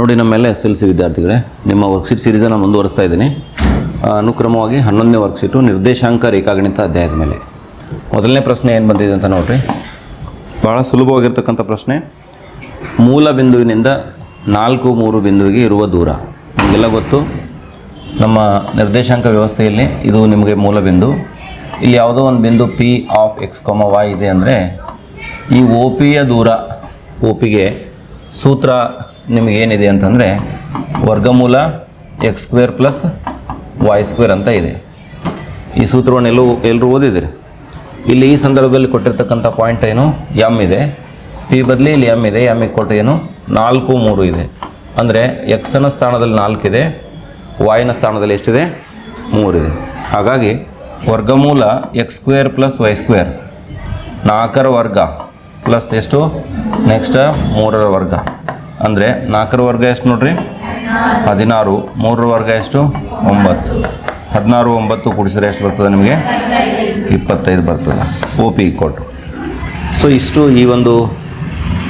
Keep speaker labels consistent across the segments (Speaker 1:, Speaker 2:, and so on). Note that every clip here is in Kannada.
Speaker 1: ನೋಡಿ ನಮ್ಮೆಲ್ಲ ಎಸ್ ಎಲ್ ಸಿ ವಿದ್ಯಾರ್ಥಿಗಳೇ, ನಿಮ್ಮ ವರ್ಕ್ಶೀಟ್ ಸೀರೀಸನ್ನು ಮುಂದುವರಿಸ್ತಾ ಇದ್ದೀನಿ. ಅನುಕ್ರಮವಾಗಿ ಹನ್ನೊಂದನೇ ವರ್ಕ್ಶೀಟು ನಿರ್ದೇಶಾಂಕ ರೇಖಾಗಣಿತ ಅಧ್ಯಾಯದ ಮೇಲೆ. ಮೊದಲನೇ ಪ್ರಶ್ನೆ ಏನು ಬಂದಿದೆ ಅಂತ ನೋಡ್ರಿ. ಭಾಳ ಸುಲಭವಾಗಿರ್ತಕ್ಕಂಥ ಪ್ರಶ್ನೆ. ಮೂಲ ಬಿಂದುವಿನಿಂದ ನಾಲ್ಕು, ಮೂರು ಬಿಂದುವಿಗೆ ಇರುವ ದೂರ. ನಿಮಗೆಲ್ಲ ಗೊತ್ತು? ನಮ್ಮ ನಿರ್ದೇಶಾಂಕ ವ್ಯವಸ್ಥೆಯಲ್ಲಿ ಇದು ನಿಮಗೆ ಮೂಲ ಬಿಂದು. ಇಲ್ಲಿ ಯಾವುದೋ ಒಂದು ಬಿಂದು P of X comma Y ಇದೆ ಅಂದರೆ ಈ ಓ ಪಿಯ ದೂರ ಓ ಪಿಗೆ ಸೂತ್ರ ನಿಮಗೇನಿದೆ ಅಂತಂದರೆ ವರ್ಗಮೂಲ X square plus Y square ಅಂತ ಇದೆ. ಈ ಸೂತ್ರವನ್ನು ಎಲ್ಲೂ ಎಲ್ಲರೂ ಓದಿದ್ದೀರಿ? ಇಲ್ಲಿ ಈ ಸಂದರ್ಭದಲ್ಲಿ ಕೊಟ್ಟಿರ್ತಕ್ಕಂಥ ಪಾಯಿಂಟ್ ಏನು? ಎಂ ಇದೆ. ಪಿ ಬದಲಿ ಇಲ್ಲಿ ಎಂ ಇದೆ. ಎಂ ಕೊಟ್ಟು ಏನು? ನಾಲ್ಕು ಮೂರು ಇದೆ. ಅಂದರೆ ಎಕ್ಸನ ಸ್ಥಾನದಲ್ಲಿ ನಾಲ್ಕು ಇದೆ. ವಾಯಿನ ಸ್ಥಾನದಲ್ಲಿ ಎಷ್ಟಿದೆ? ಮೂರಿದೆ ಹಾಗಾಗಿ ವರ್ಗಮೂಲ X square plus Y square ನಾಲ್ಕರ ವರ್ಗ ಪ್ಲಸ್ ಎಷ್ಟು? ನೆಕ್ಸ್ಟ್ ಮೂರರ ವರ್ಗ. ಅಂದರೆ ನಾಲ್ಕರ ವರ್ಗ ಎಷ್ಟು ನೋಡ್ರಿ? ಹದಿನಾರು. ಮೂರರ ವರ್ಗ ಎಷ್ಟು? ಒಂಬತ್ತು. ಹದಿನಾರು, ಒಂಬತ್ತು ಕೂಡಿಸಿದ್ರೆ ಎಷ್ಟು ಬರ್ತದೆ ನಿಮಗೆ? ಇಪ್ಪತ್ತೈದು ಬರ್ತದೆ. ಒ ಪಿ ಕೊಟ್ಟು ಸೊ ಇಷ್ಟು ಈ ಒಂದು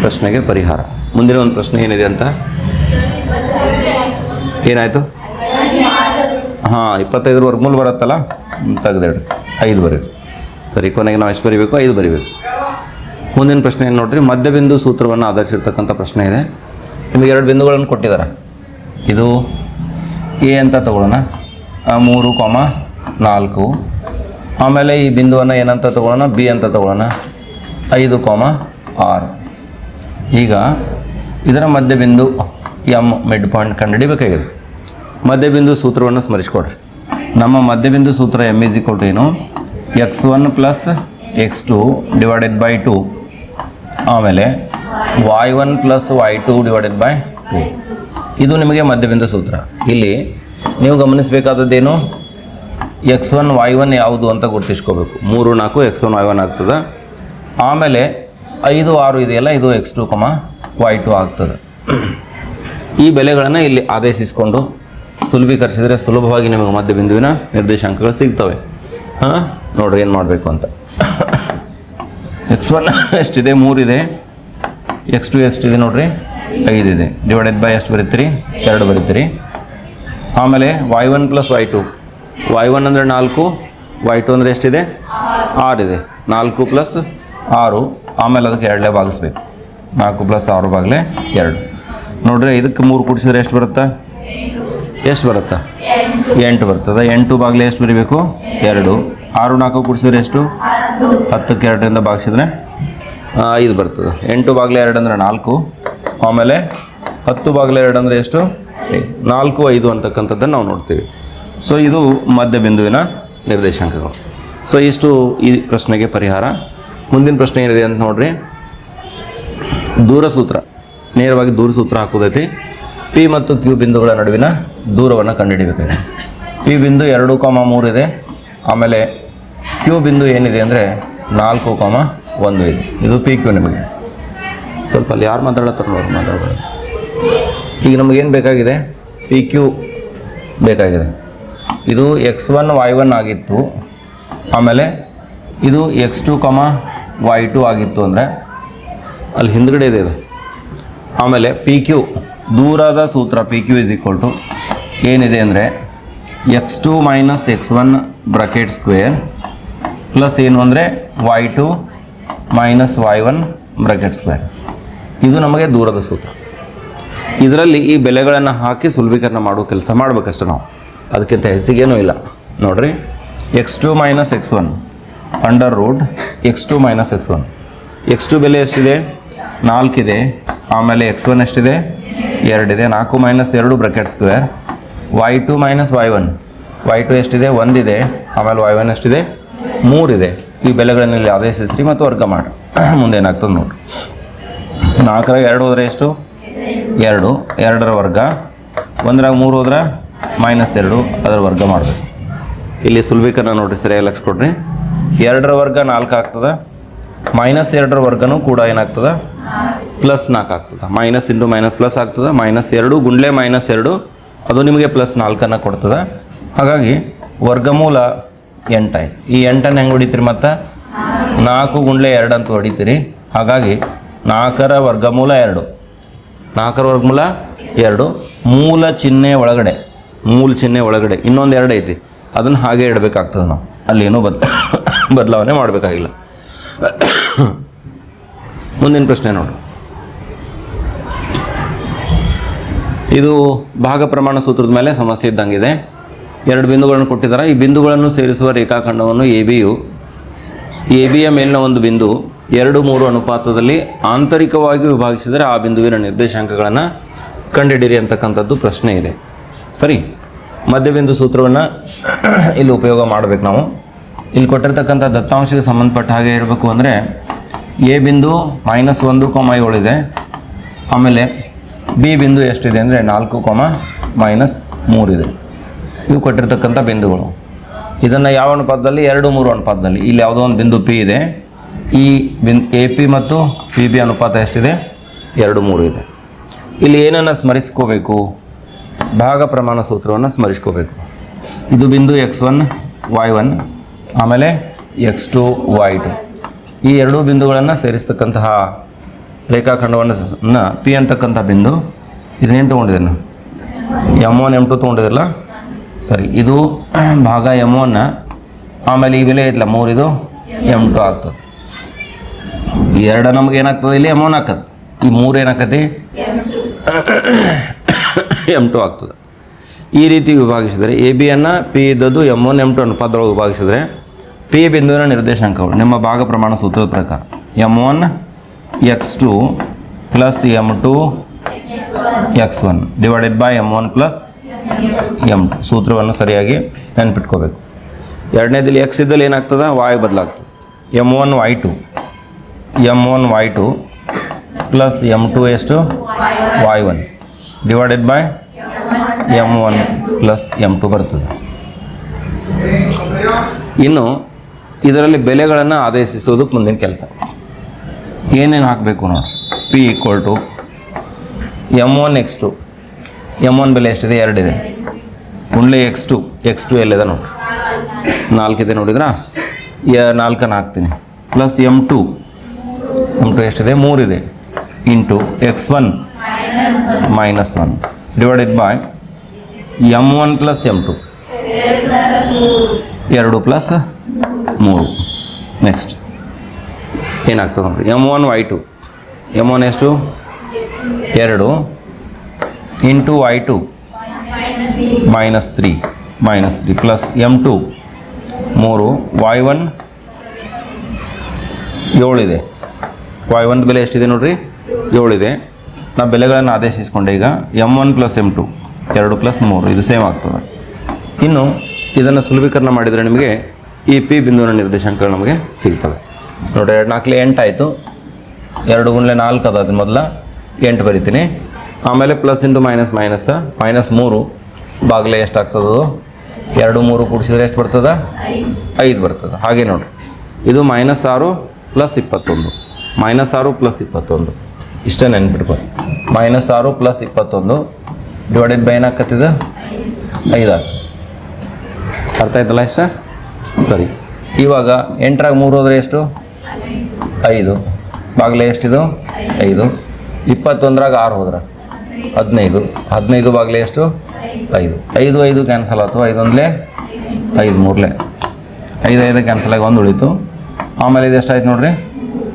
Speaker 1: ಪ್ರಶ್ನೆಗೆ ಪರಿಹಾರ. ಮುಂದಿನ ಒಂದು ಪ್ರಶ್ನೆ ಏನಿದೆ ಅಂತ? ಏನಾಯಿತು? ಹಾಂ, ಇಪ್ಪತ್ತೈದರ ವರ್ಗಮೂಲ ಬರುತ್ತಲ್ಲ? ತೆಗೆದಿಡ್ರಿ. ಐದು ಬರೀರಿ. ಸರಿ ಕೊನೆಗೆ ನಾವು ಎಷ್ಟು ಬರೀಬೇಕು? ಐದು ಬರೀಬೇಕು. ಮುಂದಿನ ಪ್ರಶ್ನೆ ಏನು ನೋಡ್ರಿ? ಮಧ್ಯಬಿಂದು ಸೂತ್ರವನ್ನು ಆಧರಿಸಿರ್ತಕ್ಕಂಥ ಪ್ರಶ್ನೆ ಇದೆ. ನಿಮಗೆ ಎರಡು ಬಿಂದುಗಳನ್ನು ಕೊಟ್ಟಿದ್ದಾರೆ. ಇದು ಎ ಅಂತ ತಗೊಳ್ಳೋಣ. ಮೂರು ಕಾಮ ನಾಲ್ಕು. ಆಮೇಲೆ ಈ ಬಿಂದುವನ್ನು ಏನಂತ ತಗೊಳ್ಳೋಣ ಬಿ ಅಂತ ತಗೊಳ್ಳೋಣ. ಐದು ಕಾಮ ಆರು. ಈಗ ಇದರ ಮಧ್ಯ ಬಿಂದು ಎಂ ಮಿಡ್ ಪಾಯಿಂಟ್ ಕಂಡುಹಿಡಿಬೇಕಾಗಿದೆ. ಮಧ್ಯಬಿಂದು ಸೂತ್ರವನ್ನು ಸ್ಮರಿಸ್ಕೊಡ್ರಿ. ನಮ್ಮ ಮಧ್ಯಬಿಂದು ಸೂತ್ರ ಎಂ ಇಸ್ ಇಕ್ವಲ್ ಟು ಏನು? X one plus X two divided by two ಆಮೇಲೆ Y one plus Y two divided by two ಇದು ನಿಮಗೆ ಮಧ್ಯಬಿಂದು ಸೂತ್ರ. ಇಲ್ಲಿ ನೀವು ಗಮನಿಸಬೇಕಾದದ್ದೇನು? ಎಕ್ಸ್ ಒನ್ ವೈ ಒನ್ ಯಾವುದು ಅಂತ ಗುರುತಿಸ್ಕೋಬೇಕು. ಮೂರು, ನಾಲ್ಕು ಎಕ್ಸ್ ಒನ್ ವೈ ಒನ್ ಆಗ್ತದೆ. ಆಮೇಲೆ ಐದು, ಆರು ಇದೆಯಲ್ಲ, ಇದು X two comma Y two ಆಗ್ತದೆ. ಈ ಬೆಲೆಗಳನ್ನು ಇಲ್ಲಿ ಆದೇಶಿಸಿಕೊಂಡು ಸುಲಭೀಕರಿಸಿದರೆ ಸುಲಭವಾಗಿ ನಿಮಗೆ ಮಧ್ಯಬಿಂದುವಿನ ನಿರ್ದೇಶಾಂಕಗಳು ಸಿಗ್ತವೆ. ಹಾಂ? ನೋಡ್ರಿ ಏನು ಮಾಡಬೇಕು ಅಂತ. ಎಕ್ಸ್ ಒನ್ ಎಷ್ಟಿದೆ? ಮೂರಿದೆ. ಎಕ್ಸ್ ಟು ಎಷ್ಟಿದೆ ನೋಡ್ರಿ. ಇದೆ. ಡಿವೈಡೆಡ್ ಬೈ ಎಷ್ಟು ಬರೀತೀರಿ ಎರಡು ಬರೀತೀರಿ ಆಮೇಲೆ Y one plus Y two Y one ಅಂದರೆ ನಾಲ್ಕು ವೈ ಟು ಅಂದರೆ ಎಷ್ಟಿದೆ? ಆರಿದೆ ನಾಲ್ಕು ಪ್ಲಸ್ ಆರು. ಆಮೇಲೆ ಅದಕ್ಕೆ ಎರಡಲೇ ಭಾಗಿಸ್ಬೇಕು. ನಾಲ್ಕು ಪ್ಲಸ್ ಆರು ಬಾಗಲೇ ಎರಡು. ನೋಡ್ರಿ, ಇದಕ್ಕೆ ಮೂರು ಕೂಡಿಸಿದ್ರೆ ಎಷ್ಟು ಬರುತ್ತಾ? ಎಷ್ಟು ಬರುತ್ತಾ? ಎಂಟು ಬರ್ತದೆ. ಎಂಟು ಬಾಗಿಲೆ ಎಷ್ಟು ಬರೀಬೇಕು? ಎರಡು. ಆರು ನಾಲ್ಕು ಕೂಡಿಸಿದ್ರೆ ಎಷ್ಟು? ಹತ್ತಕ್ಕೆ ಎರಡರಿಂದ ಭಾಗಿಸಿದ್ರೆ ಐದು ಬರ್ತದೆ. ಎಂಟು ಬಾಗಿಲು ಎರಡು ಅಂದರೆ ನಾಲ್ಕು, ಆಮೇಲೆ ಹತ್ತು ಬಾಗಿಲು ಎರಡು ಅಂದರೆ ಎಷ್ಟು. ನಾಲ್ಕು, ಐದು ಅಂತಕ್ಕಂಥದ್ದನ್ನು ನಾವು ನೋಡ್ತೀವಿ. ಸೊ ಇದು ಮಧ್ಯಬಿಂದುವಿನ ನಿರ್ದೇಶಾಂಕಗಳು. ಸೊ ಇಷ್ಟು ಈ ಪ್ರಶ್ನೆಗೆ ಪರಿಹಾರ. ಮುಂದಿನ ಪ್ರಶ್ನೆ ಏನಿದೆ ಅಂತ ನೋಡ್ರಿ. ದೂರಸೂತ್ರ. ನೇರವಾಗಿ ದೂರಸೂತ್ರ ಹಾಕೋದೈತಿ. ಪಿ ಮತ್ತು ಕ್ಯೂ ಬಿಂದುಗಳ ನಡುವಿನ ದೂರವನ್ನು ಕಂಡುಹಿಡಿಬೇಕಾಗಿದೆ ಪಿ ಬಿಂದು ಎರಡು ಕಾಮ ಮೂರು ಇದೆ. ಆಮೇಲೆ ಕ್ಯೂ ಬಿಂದು ಏನಿದೆ ಅಂದರೆ ನಾಲ್ಕು ಕಾಮ ಒಂದು ಇದೆ. ಇದು ಪಿ ಕ್ಯೂ ನಿಮಗೆ. ಸ್ವಲ್ಪ ಅಲ್ಲಿ ಯಾರು ಮಾತಾಡತ್ತಾರೋ ನೋಡಿ ಮಾತಾಡೋದು ಈಗ ನಮಗೇನು ಬೇಕಾಗಿದೆ? ಪಿ ಕ್ಯೂ ಬೇಕಾಗಿದೆ. ಇದು ಎಕ್ಸ್ ಒನ್ ವೈ ಒನ್ ಆಗಿತ್ತು. ಆಮೇಲೆ ಇದು X two comma Y two ಆಗಿತ್ತು ಅಂದರೆ ಅಲ್ಲಿ ಹಿಂದ್ಗಡೆ ಇದೆ ಇದು. ಆಮೇಲೆ ಪಿ ಕ್ಯೂ ದೂರದ ಸೂತ್ರ P Q is equal to ಏನಿದೆ ಅಂದರೆ X two minus X one bracket square plus ಏನು ಅಂದರೆ Y two minus Y one bracket square ಇದು ನಮಗೆ ದೂರದ ಸೂತ್ರ. ಇದರಲ್ಲಿ ಈ ಬೆಲೆಗಳನ್ನು ಹಾಕಿ ಸುಲಭೀಕರಣ ಮಾಡೋ ಕೆಲಸ ಮಾಡಬೇಕಷ್ಟು ನಾವು. ಅದಕ್ಕಿಂತ ಹೆಚ್ಚಿಗೇನೂ ಇಲ್ಲ. ನೋಡ್ರಿ X two minus X one under root X two minus X one X two ಬೆಲೆ ಎಷ್ಟಿದೆ? ನಾಲ್ಕಿದೆ. ಆಮೇಲೆ ಎಕ್ಸ್ ಒನ್ ಎಷ್ಟಿದೆ? ಎರಡಿದೆ. ನಾಲ್ಕು ಮೈನಸ್ ಎರಡು bracket square Y two minus Y one Y two ಎಷ್ಟಿದೆ? ಒಂದಿದೆ. ಆಮೇಲೆ ವೈ ಒನ್ ಎಷ್ಟಿದೆ? ಮೂರಿದೆ. ಈ ಬೆಲೆಗಳನ್ನೆಲ್ಲ ಆದೇಶಿಸ್ರಿ ಮತ್ತು ವರ್ಗ ಮಾಡಿ. ಮುಂದೇನಾಗ್ತದೆ ನೋಡ್ರಿ ನಾಲ್ಕರ ಎರಡು ಹೋದ್ರೆ ಎಷ್ಟು? ಎರಡು. ಎರಡರ ವರ್ಗ. ಒಂದರಾಗ ಮೂರು ಹೋದ್ರೆ ಮೈನಸ್ ಎರಡು. ಅದರ ವರ್ಗ ಮಾಡಬೇಕು. ಇಲ್ಲಿ ಸುಲ್ಬೇಕನ್ನ ನೋಡ್ರಿ, ಸರಿಯಾಗಿ ಲಕ್ಷ ಕೊಡ್ರಿ. ಎರಡರ ವರ್ಗ ನಾಲ್ಕು ಆಗ್ತದೆ. ಮೈನಸ್ ಎರಡರ ವರ್ಗನೂ ಕೂಡ ಏನಾಗ್ತದೆ? ಪ್ಲಸ್ ನಾಲ್ಕು ಆಗ್ತದೆ. ಮೈನಸ್ ಇಂಟು ಮೈನಸ್ ಪ್ಲಸ್ ಆಗ್ತದೆ. ಮೈನಸ್ ಎರಡು ಗುಂಡ್ಲೆ ಮೈನಸ್ ಎರಡು. ಅದು ನಿಮಗೆ ಪ್ಲಸ್ ನಾಲ್ಕನ್ನು ಕೊಡ್ತದೆ. ಹಾಗಾಗಿ ವರ್ಗಮೂಲ ಎಂಟಾಯ್ತು. ಈ ಎಂಟನ್ನು ಹೆಂಗೆ ಹೊಡಿತೀರಿ ಮತ್ತು? ನಾಲ್ಕು ಗುಂಡ್ಲೆ ಎರಡು ಅಂತ ಹೊಡಿತೀರಿ. ಹಾಗಾಗಿ ನಾಲ್ಕರ ವರ್ಗಮೂಲ ಎರಡು. ನಾಲ್ಕರ ವರ್ಗಮೂಲ ಎರಡು. ಮೂಲ ಚಿಹ್ನೆ ಒಳಗಡೆ, ಮೂಲ ಚಿಹ್ನೆ ಒಳಗಡೆ ಇನ್ನೊಂದು ಎರಡು ಐತಿ. ಅದನ್ನು ಹಾಗೆ ಇಡಬೇಕಾಗ್ತದೆ ನಾವು. ಅಲ್ಲೇನೂ ಬದ್ ಬದಲಾವಣೆ ಮಾಡಬೇಕಾಗಿಲ್ಲ. ಮುಂದಿನ ಪ್ರಶ್ನೆ ನೋಡು. ಇದು ಭಾಗ ಪ್ರಮಾಣ ಸೂತ್ರದ ಮೇಲೆ ಸಮಸ್ಯೆ ಇದ್ದಂಗಿದೆ. ಎರಡು ಬಿಂದುಗಳನ್ನು ಕೊಟ್ಟಿದ್ದಾರೆ. ಈ ಬಿಂದುಗಳನ್ನು ಸೇರಿಸುವ ರೇಖಾಖಂಡವನ್ನು ಎ ಬಿಯು ಎ ಬಿಯ ಮೇಲಿನ ಒಂದು ಬಿಂದು ಎರಡು ಮೂರು ಅನುಪಾತದಲ್ಲಿ ಆಂತರಿಕವಾಗಿ ವಿಭಾಗಿಸಿದರೆ ಆ ಬಿಂದುವಿನ ನಿರ್ದೇಶಾಂಕಗಳನ್ನು ಕಂಡುಹಿಡಿಯಿರಿ ಅಂತಕ್ಕಂಥದ್ದು ಪ್ರಶ್ನೆ ಇದೆ. ಸರಿ, ಮಧ್ಯಬಿಂದು ಸೂತ್ರವನ್ನು ಇಲ್ಲಿ ಉಪಯೋಗ ಮಾಡಬೇಕು ನಾವು. ಇಲ್ಲಿ ಕೊಟ್ಟಿರ್ತಕ್ಕಂಥ ದತ್ತಾಂಶಕ್ಕೆ ಸಂಬಂಧಪಟ್ಟ ಹಾಗೆ ಇರಬೇಕು ಅಂದರೆ ಎ ಬಿಂದು ಮೈನಸ್ ಒಂದು ಕಾಮ ಏಳಿದೆ ಆಮೇಲೆ ಬಿ ಬಿಂದು ಎಷ್ಟಿದೆ ಅಂದರೆ ನಾಲ್ಕು ಕಾಮ ಮೈನಸ್ ಮೂರಿದೆ ಇವು ಕೊಟ್ಟಿರ್ತಕ್ಕಂಥ ಬಿಂದುಗಳು. ಇದನ್ನು ಯಾವ ಅನುಪಾತದಲ್ಲಿ? ಎರಡು ಮೂರು ಅನುಪಾತದಲ್ಲಿ. ಇಲ್ಲಿ ಯಾವುದೋ ಒಂದು ಬಿಂದು ಪಿ ಇದೆ. ಈ ಬಿನ್ ಎ ಪಿ ಮತ್ತು ಪಿ ಬಿ ಅನುಪಾತ ಎಷ್ಟಿದೆ? ಎರಡು ಮೂರು ಇದೆ. ಇಲ್ಲಿ ಏನನ್ನು ಸ್ಮರಿಸ್ಕೋಬೇಕು? ಭಾಗ ಪ್ರಮಾಣ ಸೂತ್ರವನ್ನು ಸ್ಮರಿಸ್ಕೋಬೇಕು. ಇದು ಬಿಂದು ಎಕ್ಸ್ ಒನ್ ವೈ ಒನ್ ಆಮೇಲೆ ಎಕ್ಸ್ ಟು ವೈ ಟು ಈ ಎರಡೂ ಬಿಂದುಗಳನ್ನು ಸೇರಿಸ್ತಕ್ಕಂತಹ ರೇಖಾಖಂಡವನ್ನು ಪಿ ಅಂತಕ್ಕಂಥ ಬಿಂದು ಇದನ್ನೇನು ತೊಗೊಂಡಿದ್ದೇನೆ ಎಂ ಒನ್ ಎಂ ಟು ತೊಗೊಂಡಿದ್ರಲ್ಲ? ಸರಿ, ಇದು ಭಾಗ ಎಂ ಒನ್. ಆಮೇಲೆ ಈ ಬೆಲೆ ಐತಲ್ಲ ಮೂರಿದು ಎಂ ಟು ಆಗ್ತದೆ. ಎರಡು ನಮ್ಗೆ ಏನಾಗ್ತದೆ? ಇಲ್ಲಿ ಎಂ ಒನ್ ಆಗ್ತದೆ. ಈ ಮೂರು ಏನಾಕತಿ ಎಂ ಟು ಆಗ್ತದೆ. ಈ ರೀತಿ ವಿಭಾಗಿಸಿದರೆ ಎ ಬಿಯನ್ನು ಪಿ ಇದ್ದದ್ದು ಎಂ ಒನ್, ಎಂ ಟು ಅನುಪಾತದೊಳಗೆ ವಿಭಾಗಿಸಿದರೆ ಪಿ ಬಿಂದುವಿನ ನಿರ್ದೇಶಾಂಕಗಳು. ನಿಮ್ಮ ಭಾಗ ಪ್ರಮಾಣ ಸೂತ್ರದ ಪ್ರಕಾರ. M one, X two plus M two X one. Divided by M one plus M ಸೂತ್ರವನ್ನು ಸರಿಯಾಗಿ ನೆನ್ಪಿಟ್ಕೋಬೇಕು. ಎರಡನೇದಲ್ಲಿ ಎಕ್ಸ್ ಇದ್ದಲ್ಲಿ ಏನಾಗ್ತದೆ? ವಾಯು ಬದಲಾಗ್ತದೆ. M one Y two M one Y two plus M two ಎಷ್ಟು? Y one divided by M one plus M two ಬರ್ತದೆ. ಇನ್ನು ಇದರಲ್ಲಿ ಬೆಲೆಗಳನ್ನು ಆದೇಶಿಸೋದಕ್ಕೆ ಮುಂದಿನ ಕೆಲಸ. ಏನೇನು ಹಾಕಬೇಕು ನೋಡಿ. P equal to M one X two M one ಬೆಲೆ ಎಷ್ಟಿದೆ? ಎರಡಿದೆ. ಉಂಡ್ಲೆ ಎಕ್ಸ್ ಟು ಎಕ್ಸ್ ಟು ಎಲ್ಲಿದೆ ನೋಡಿ. ನಾಲ್ಕಿದೆ ನೋಡಿದ್ರಾ? ನಾಲ್ಕನ್ನು ಹಾಕ್ತೀನಿ. Plus M two M two ಎಷ್ಟಿದೆ? ಮೂರಿದೆ. Into X one minus one divided by M one plus M two ಎರಡು ಪ್ಲಸ್ ಮೂರು. ನೆಕ್ಸ್ಟ್ ಏನಾಗ್ತದೆ ನೋಡಿರಿ M one Y two M one ಎಷ್ಟು? ಎರಡು. Into Y two. Minus three. Minus three plus M two. ಮೂರು. Y one. ಏಳಿದೆ. ವೈ ಒನ್ ಬೆಲೆ ಎಷ್ಟಿದೆ ನೋಡ್ರಿ? ಏಳಿದೆ. ನಾ ಬೆಲೆಗಳನ್ನು ಆದೇಶಿಸ್ಕೊಂಡೆ ಈಗ. M one plus M two. ಎರಡು ಪ್ಲಸ್ ಮೂರು. ಇದು ಸೇಮ್ ಆಗ್ತದೆ. ಇನ್ನು ಇದನ್ನು ಸುಲಭೀಕರಣ ಮಾಡಿದರೆ ನಿಮಗೆ ಈ ಪಿ ಬಿಂದುವಿನ ನಿರ್ದೇಶಾಂಕಗಳು ನಮಗೆ ಸಿಗ್ತವೆ. ನೋಡಿ ಎರಡು ನಾಲ್ಕಲೆ ಎಂಟು ಆಯಿತು. ಎರಡು ಗುಂಡ್ಲೆ ನಾಲ್ಕು ಅದ ಅದು ಮೊದಲ ಎಂಟು ಬರಿತೀನಿ. ಆಮೇಲೆ plus into minus minus minus ಮೂರು ಬಾಗಿಲೆ ಎಷ್ಟಾಗ್ತದದು? ಎರಡು ಮೂರು ಕೂಡಿಸಿದ್ರೆ ಎಷ್ಟು ಬರ್ತದೆ? ಐದು ಬರ್ತದೆ. ಹಾಗೆ ನೋಡಿ. ಇದು ಮೈನಸ್ ಆರು ಪ್ಲಸ್ ಇಪ್ಪತ್ತೊಂದು. ಮೈನಸ್ ಆರು ಪ್ಲಸ್ ಇಪ್ಪತ್ತೊಂದು. ಇಷ್ಟೇ ನೆನ್ಪಿಟ್ಕೊ. ಮೈನಸ್ ಆರು ಪ್ಲಸ್ ಇಪ್ಪತ್ತೊಂದು ಡಿವೈಡೆಡ್ ಬೈ ಏನಾಕತ್ತಿದೆ ಐದು ಆಗ್ತದೆ ಅರ್ಥ ಆಯ್ತಲ್ಲ ಇಷ್ಟ? ಸರಿ. ಇವಾಗ ಎಂಟರಾಗ ಮೂರು ಹೋದರೆ ಎಷ್ಟು? ಐದು. ಬಾಗಿಲೆ ಎಷ್ಟಿದು? ಐದು. ಇಪ್ಪತ್ತೊಂದರಾಗ ಆರು ಹೋದ್ರೆ. ಹದಿನೈದು. ಹದಿನೈದು ಬಾಗಿಲೆ ಎಷ್ಟು? ಐದು. ಐದು ಐದು ಕ್ಯಾನ್ಸಲ್ ಆಯ್ತು. ಐದೊಂದಲೇ ಐದು, ಮೂರಲೆ. ಐದು ಐದು ಕ್ಯಾನ್ಸಲ್ ಆಗಿ ಒಂದು ಉಳಿತು. ಆಮೇಲೆ ಇದು ಎಷ್ಟಾಯ್ತು ನೋಡ್ರಿ?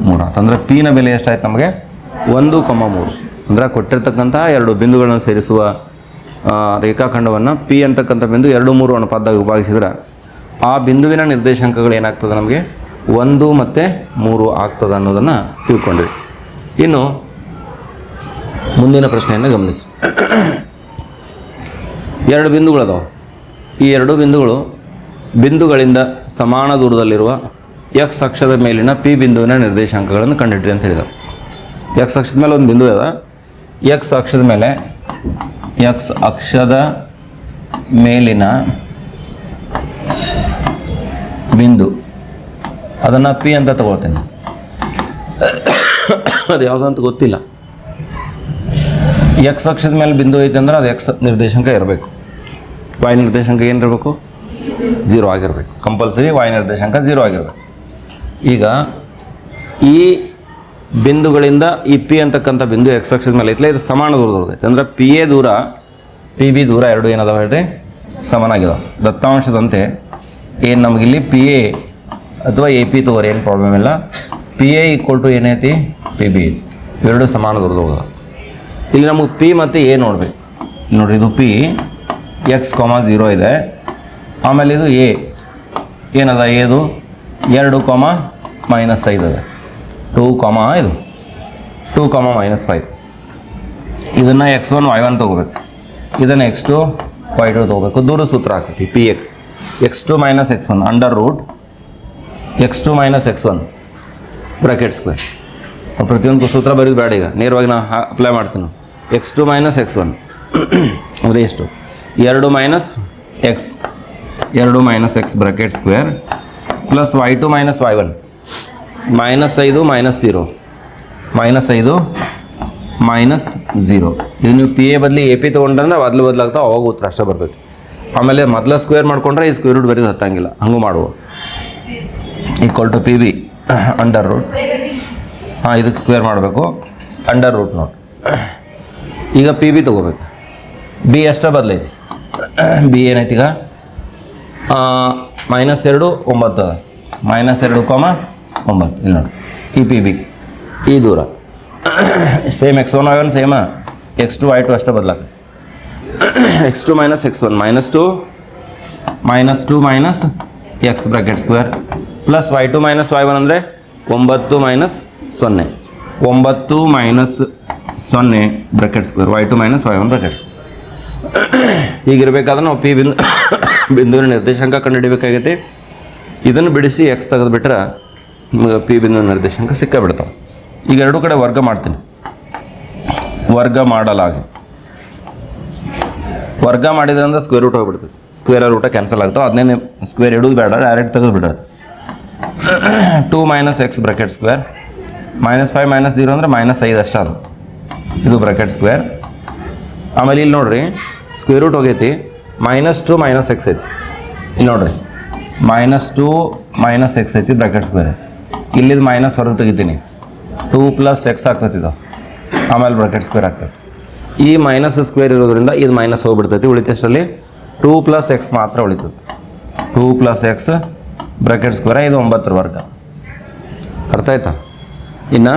Speaker 1: ಮೂರು ಆಯ್ತು. ಅಂದರೆ ಪಿನ ಬೆಲೆ ಎಷ್ಟಾಯ್ತು ನಮಗೆ? ಒಂದು ಕೊಮ್ಮ ಮೂರು. ಅಂದರೆ ಕೊಟ್ಟಿರ್ತಕ್ಕಂಥ ಎರಡು ಬಿಂದುಗಳನ್ನು ಸೇರಿಸುವ ರೇಖಾಖಂಡವನ್ನು ಪಿ ಅಂತಕ್ಕಂಥ ಬಿಂದು ಎರಡು, ಮೂರು ಅನುಪಾತದಾಗ ವಿಭಾಗಿಸಿದ್ರೆ ಆ ಬಿಂದುವಿನ ನಿರ್ದೇಶಾಂಕಗಳು ಏನಾಗ್ತದೆ ನಮಗೆ? ಒಂದು ಮತ್ತು ಮೂರು ಆಗ್ತದೆ ಅನ್ನೋದನ್ನು ತಿಳ್ಕೊಂಡ್ವಿ. ಇನ್ನು ಮುಂದಿನ ಪ್ರಶ್ನೆಯನ್ನು ಗಮನಿಸಿ. ಎರಡು ಬಿಂದುಗಳದಾವೆ ಈ ಎರಡು ಬಿಂದುಗಳು ಬಿಂದುಗಳಿಂದ ಸಮಾನ ದೂರದಲ್ಲಿರುವ ಎಕ್ಸ್ ಅಕ್ಷದ ಮೇಲಿನ ಪಿ ಬಿಂದುವಿನ ನಿರ್ದೇಶಾಂಕಗಳನ್ನು ಕಂಡಿಡ್ರಿ ಅಂತ ಹೇಳಿದರು. ಎಕ್ಸ್ ಅಕ್ಷದ ಮೇಲೆ ಒಂದು ಬಿಂದು ಅದ. ಎಕ್ಸ್ ಅಕ್ಷದ ಮೇಲೆ ಎಕ್ಸ್ ಅಕ್ಷದ ಮೇಲಿನ ಬಿಂದು. ಅದನ್ನು ಪಿ ಅಂತ ತಗೊಳ್ತೇನೆ. ಅದು ಯಾವುದಂತ ಗೊತ್ತಿಲ್ಲ. ಎಕ್ಸ್ ಅಕ್ಷದ ಮೇಲೆ ಬಿಂದು ಐತೆ ಅಂದ್ರೆ ಅದು ಎಕ್ಸ್ ನಿರ್ದೇಶಾಂಕ ಇರಬೇಕು. ವಾಯ್ ನಿರ್ದೇಶಾಂಕ ಏನಿರಬೇಕು ಝೀರೋ ಆಗಿರಬೇಕು. ಕಂಪಲ್ಸರಿ ವಾಯ್ ನಿರ್ದೇಶಾಂಕ ಝೀರೋ ಆಗಿರಬೇಕು. ಈಗ ಈ ಬಿಂದುಗಳಿಂದ ಈ ಪಿ ಅಂತಕ್ಕಂಥ ಬಿಂದು ಎಕ್ಸ್ ಅಕ್ಷದ ಮೇಲೆ ಐತಲ್ಲ ಇದು ಸಮಾನ ದೂರದೊಳಗೈತೆ ಅಂದ್ರೆ ಪಿ ಎ ದೂರ ಪಿ ಬಿ ದೂರ ಎರಡು ಏನದಾವ ಹೇಳ್ರಿ? ಸಮನಾಗಿದಾವೆ. ದತ್ತಾಂಶದಂತೆ ಏನು ನಮಗಿಲ್ಲಿ ಪಿ ಎ ಅಥವಾ ಎ ಪಿ ತಗೋರಿ ಏನು ಪ್ರಾಬ್ಲಮ್ ಇಲ್ಲ. ಪಿ ಎ ಈಕ್ವಲ್ ಟು ಏನೈತಿ ಪಿ ಬಿ ಎರಡು ಸಮಾನ ದೂರದೊಳಗ ಇಲ್ಲಿ ನಮಗೆ ಪಿ ಮತ್ತು ಎ ನೋಡಬೇಕು. ನೋಡಿರಿ, ಇದು ಪಿ ಎಕ್ಸ್ ಕಾಮ ಝೀರೋ ಇದೆ. ಆಮೇಲೆ ಇದು ಎ ಏನದ ಎದು ಎರಡು ಕಾಮ ಮೈನಸ್ ಐದು ಅದ ಟೂ ಕಾಮ ಇದು. ಟೂ ಕಾಮ ಮೈನಸ್ ಫೈವ್ ಇದನ್ನು ಎಕ್ಸ್ ಒನ್ ವೈ ಒನ್ ತೊಗೋಬೇಕು. ಇದನ್ನು ಎಕ್ಸ್ ಟು ವೈ ಟು ತೊಗೋಬೇಕು. ದೂರ ಸೂತ್ರ ಹಾಕ್ತೀವಿ P ಎಕ್ X two minus X one under root X two minus X one ಬ್ರಾಕೆಟ್ಸ್ಗೆ ಪ್ರತಿಯೊಂದು ಸೂತ್ರ ಬರೀದು ಬೇಡ ಈಗ. ನೇರವಾಗಿ ನಾನು ಅಪ್ಲೈ ಮಾಡ್ತೀನಿ. X two minus X one ಅಂದರೆ ಎಷ್ಟು? ಎರಡು ಮೈನಸ್ ಎಕ್ಸ್. ಎರಡು minus X bracket square plus Y two minus Y one. Minus ಐದು ಮೈನಸ್ ಜೀರೋ. ಮೈನಸ್ ಐದು ಮೈನಸ್ ಝೀರೋ ಇದು ನೀವು ಪಿ ಎ ಬದಲಿ ಎ ಪಿ ತೊಗೊಂಡ್ರೆ ಬದಲು ಬದಲಾಗ್ತಾವೆ ಅವಾಗ ಉತ್ತರ ಅಷ್ಟೇ ಬರ್ತೈತಿ. ಆಮೇಲೆ ಮೊದಲ ಸ್ಕ್ವೇರ್ ಮಾಡ್ಕೊಂಡ್ರೆ ಈ ಸ್ಕ್ವೇರ್ ರೂಟ್ ಬರೀದು ಹತ್ತಂಗಿಲ್ಲ. ಹಂಗೂ ಮಾಡುವ. Equal to P B under root ಹಾಂ ಇದಕ್ಕೆ ಸ್ಕ್ವೇರ್ ಮಾಡಬೇಕು. ಅಂಡರ್ ರೂಟ್ ನೋಟ್ ಈಗ ಪಿ ಬಿ ತೊಗೋಬೇಕು. ಬಿ ಎಷ್ಟ ಬದಲೈತಿ ಬಿ ಏನೈತಿ ಈಗ? ಮೈನಸ್ ಎರಡು, ಒಂಬತ್ತು. ಅದ ಮೈನಸ್ ಎರಡು ಕಾಮ ಒಂಬತ್ತು. ಇಲ್ಲಿ ನೋಡಿ. ಈ ಪಿ ಬಿ ಈ ದೂರ. Same X one Y one same X two Y two ಅಷ್ಟೇ ಬದಲಾಗ X two minus X one minus two minus two minus X bracket square plus Y two minus Y one ಅಂದರೆ ಒಂಬತ್ತು ಮೈನಸ್ ಸೊನ್ನೆ. ಒಂಬತ್ತು ಮೈನಸ್ ಸೊನ್ನೆ bracket square Y two minus Y one bracket square ಹೀಗಿರಬೇಕಾದ್ರೆ ನಾವು ಪಿ ಬಿಂದು, ಬಿಂದುವಿನ ನಿರ್ದೇಶಾಂಕ ಕಂಡುಹಿಡಿಬೇಕಾಗೈತಿ. ಇದನ್ನು ಬಿಡಿಸಿ ಎಕ್ಸ್ ತೆಗೆದುಬಿಟ್ರೆ ನಿಮಗೆ ಪಿ ಬಿಂದು ನಿರ್ದೇಶಾಂಕ ಸಿಕ್ಕ ಬಿಡ್ತಾವೆ ಈಗ ಎರಡೂ ಕಡೆ ವರ್ಗ ಮಾಡ್ತೀನಿ. ವರ್ಗ ಮಾಡಲಾಗಿ. ವರ್ಗ ಮಾಡಿದ್ರಿಂದ ಸ್ಕ್ವೇರ್ ರೂಟ್ ಹೋಗ್ಬಿಡ್ತದೆ. ಸ್ಕ್ವೇರ್ ರೂಟ ಕ್ಯಾನ್ಸಲ್ ಆಗ್ತಾವೆ ಅದನ್ನೇ ಸ್ಕ್ವೇರ್ ಇಡೋದು ಬೇಡ ಡೈರೆಕ್ಟ್ ತೆಗೆದು two minus X bracket square minus five minus zero ಅಂದರೆ ಮೈನಸ್ ಐದು ಅಷ್ಟೇ ಅದು. ಇದು ಬ್ರಾಕೆಟ್ ಸ್ಕ್ವೇರ್. ಆಮೇಲೆ ಇಲ್ಲಿ ನೋಡ್ರಿ, ಸ್ಕ್ವೇರ್ ರೂಟ್ ಹೋಗೈತಿ ಮೈನಸ್ ಟು ಮೈನಸ್ ಎಕ್ಸ್ ಐತಿ. ಇಲ್ಲಿ ನೋಡ್ರಿ ಮೈನಸ್ ಟು ಮೈನಸ್ ಎಕ್ಸ್ ಐತಿ ಬ್ರಾಕೆಟ್ ಸ್ಕ್ವೇರ್. ಇಲ್ಲಿದ್ದು ಮೈನಸ್ ಹೊರಗೆ ತೆಗಿತೀನಿ. ಟೂ ಪ್ಲಸ್ ಎಕ್ಸ್ ಆಗ್ತೈತಿದ್ದು ಆಮೇಲೆ ಬ್ರಾಕೆಟ್ ಸ್ಕ್ವೇರ್ ಆಗ್ತೈತಿ. ಈ ಮೈನಸ್ ಸ್ಕ್ವೇರ್ ಇರೋದ್ರಿಂದ ಇದು ಮೈನಸ್ ಹೋಗ್ಬಿಡ್ತೈತಿ ಉಳಿತಷ್ಟರಲ್ಲಿ ಟೂ ಪ್ಲಸ್ ಎಕ್ಸ್ ಮಾತ್ರ ಉಳಿತದೆ two plus X bracket square, ಇದು ಒಂಬತ್ತರ ವರ್ಗ. ಅರ್ಥ ಆಯ್ತಾ? ಇನ್ನು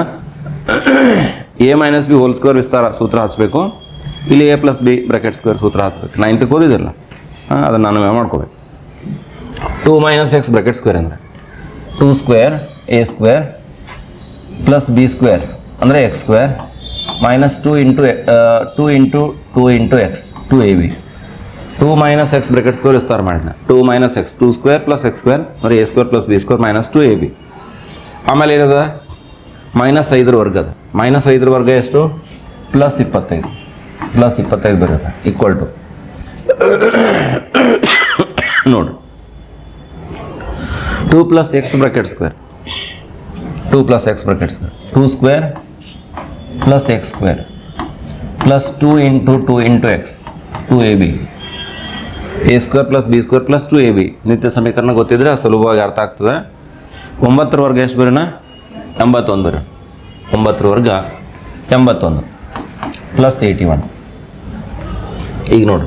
Speaker 1: A minus B whole square ವಿಸ್ತಾರ ಸೂತ್ರ ಹಚ್ಚಬೇಕು ಇಲ್ಲಿ A plus B bracket square ಸೂತ್ರ ಹಚ್ಬೇಕು. ನೈನ್ತಕ್ಕೆ ಓದಿದಿಲ್ಲ ಹಾಂ, ಅದನ್ನು ನಾನು ಮಾಡ್ಕೋಬೇಕು. Two minus X bracket square ಅಂದರೆ? Two square A square plus B square ಅಂದರೆ X square minus two into two into two into X two A B two minus X bracket square Vistara ಮಾಡಿದ್ನ. Two minus X two square plus X square ಅಂದರೆ A square plus B square minus two A B ಆಮೇಲೆ ಏನದ? ಮೈನಸ್ ಐದರ ವರ್ಗ ಅದ ಮೈನಸ್ ಐದರ ವರ್ಗ ಎಷ್ಟು? ಪ್ಲಸ್ ಇಪ್ಪತ್ತೈದು. ಪ್ಲಸ್ ಇಪ್ಪತ್ತೈದು ಬರುತ್ತೆ. ಈಕ್ವಲ್ ಟು ನೋಡು. Two plus X bracket square two plus X bracket square two square plus X square plus two into two into X two A B A square plus B square plus two A B ನಿತ್ಯ ಸಮೀಕರಣ ಗೊತ್ತಿದ್ರೆ ಸುಲಭವಾಗಿ ಅರ್ಥ ಆಗ್ತದೆ. ಒಂಬತ್ತರ ವರ್ಗ ಎಷ್ಟು ಬರೋಣ? ಎಂಬತ್ತೊಂದು ಬರೋಣ. ಒಂಬತ್ತರ ವರ್ಗ ಎಂಬತ್ತೊಂದು ಪ್ಲಸ್ ಏಯ್ಟಿ ಒನ್ ಈಗ ನೋಡು.